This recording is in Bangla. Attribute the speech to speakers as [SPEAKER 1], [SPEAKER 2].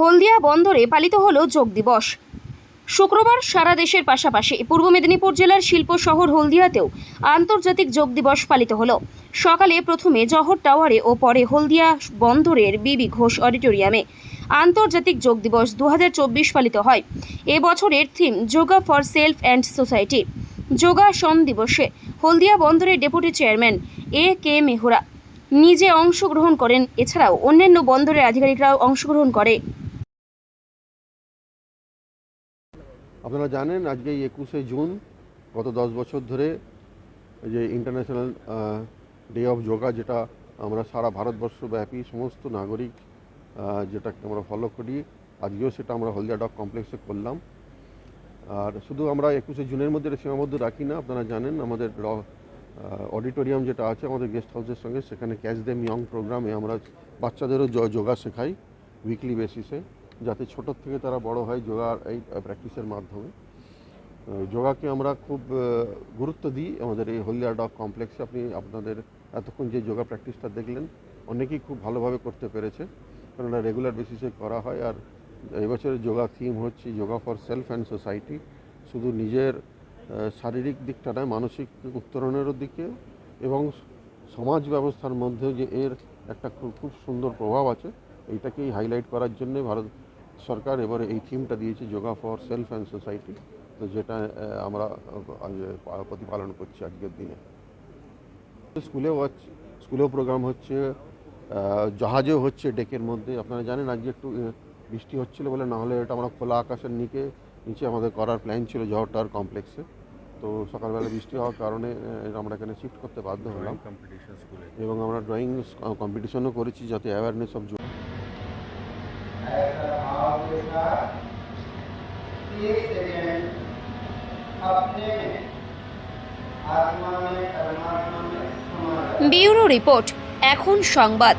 [SPEAKER 1] হলদিয়া বন্দরে পালিত হলো যোগ দিবস। শুক্রবার সারা দেশের পাশাপাশি পূর্ব মেদিনীপুর জেলার শিল্প শহর হলদিয়াতেও আন্তর্জাতিক যোগ দিবস পালিত হলো। সকালে প্রথমে জহর টাওয়ারে ও পরে হলদিয়া বন্দরের বিবি ঘোষ অডিটোরিয়ামে আন্তর্জাতিক যোগ দিবস দু হাজার চব্বিশ পালিত হয়। এ বছরের theme yoga for self and society. Yoga যোগাসন দিবসে হলদিয়া বন্দরের deputy chairman A K Mehra নিজে অংশগ্রহণ করেন। এছাড়াও অন্যান্য বন্দরের আধিকারিকরাও অংশগ্রহণ করে।
[SPEAKER 2] আপনারা জানেন, আজকে একুশে জুন, গত দশ বছর ধরে যে ইন্টারন্যাশনাল ডে অফ যোগা যেটা আমরা সারা ভারতবর্ষব্যাপী সমস্ত নাগরিক যেটাকে আমরা ফলো করি, আজকেও সেটা আমরা হলদিয়া ডক কমপ্লেক্সে করলাম। আর শুধু আমরা একুশে জুনের মধ্যে সীমাবদ্ধ রাখি না, আপনারা জানেন আমাদের অডিটোরিয়াম যেটা আছে আমাদের গেস্ট হাউসের সঙ্গে, সেখানে ক্যাচ দেম ইয়ং প্রোগ্রামে আমরা বাচ্চাদেরও যোগা শেখাই উইকলি বেসিসে যাতে ছোটোর থেকে তারা বড় হয় যোগার এই প্র্যাকটিসের মাধ্যমে। যোগাকে আমরা খুব গুরুত্ব দিই। আমাদের এই হলদিয়া ডক কমপ্লেক্সে আপনি আপনাদের এতক্ষণ যে যোগা প্র্যাকটিসটা দেখলেন, অনেকেই খুব ভালোভাবে করতে পেরেছে। কারণ রেগুলার বেসিসে করা হয় আর এবছরের যোগা থিম হচ্ছে yoga for self and society শুধু নিজের শারীরিক দিকটা নয়, মানসিক উত্তরণেরও দিকে এবং সমাজ ব্যবস্থার মধ্যে যে এর একটা খুব খুব সুন্দর প্রভাব আছে, এইটাকেই হাইলাইট করার জন্য ভারত সরকার এবারে এই থিমটা দিয়েছে yoga for self and society তো যেটা আমরা প্রতিপালন করছি আজকের দিনে। স্কুলেও স্কুলেও প্রোগ্রাম হচ্ছে জাহাজেও হচ্ছে ডেকের মধ্যে। আপনারা জানেন আজকে একটু বৃষ্টি হচ্ছিল বলে না হলে এটা আমরা খোলা আকাশের নিচে নিচে আমাদের করার প্ল্যান ছিল জহরটার কমপ্লেক্সে তো সকালবেলা বৃষ্টি হওয়ার কারণে আমরা এখানে শিফট করতে বাধ্য হলাম। এবং আমরা ড্রয়িং কম্পিটিশনও করেছি যাতে অ্যাওয়ারনেস অফ
[SPEAKER 3] के साथ एक सेकेंड अपने में आत्मा में परमात्मा में समा जाए।
[SPEAKER 1] ব্যুরো রিপোর্ট এখন সংবাদ